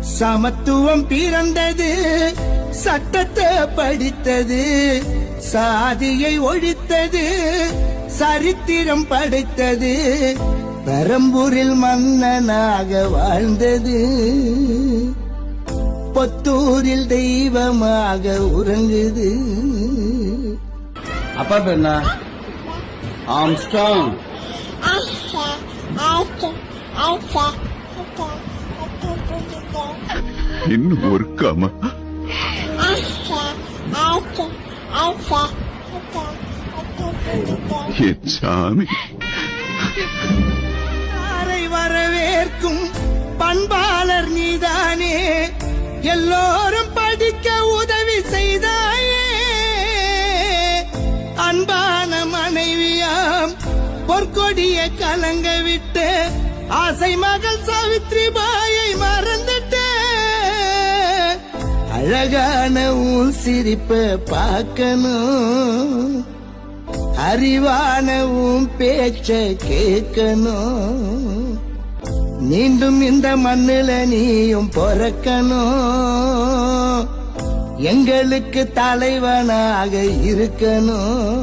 சமத்துவம் பிறந்தது சட்டத்தை படித்தது சாதியை ஒழித்தது சரித்திரம் படைத்தது பெரம்பூரில் மன்னனாக வாழ்ந்தது. பொத்தூரில் தெய்வமாக உறங்குது. அப்பா என்ன? ஆம்ஸ்டாங். இன்னும் ஒருக்காம? சாமி. யாரை வரவேற்கும் பண்பாளர் நீதானே? எல்லோரும் படிக்க உதவி செய்தாயே. அன்பான மனைவியாம் பொற்கொடிய கலங்க விட்டு ஆசை மகள் சாவித்ரி பாய் அழகான உன் சிரிப்பை பார்க்கணும். அறிவான உன் பேச்ச கேட்கணும். மீண்டும் இந்த மண்ணுல நீயும் பிறக்கணும். எங்களுக்கு தலைவனாக இருக்கணும்.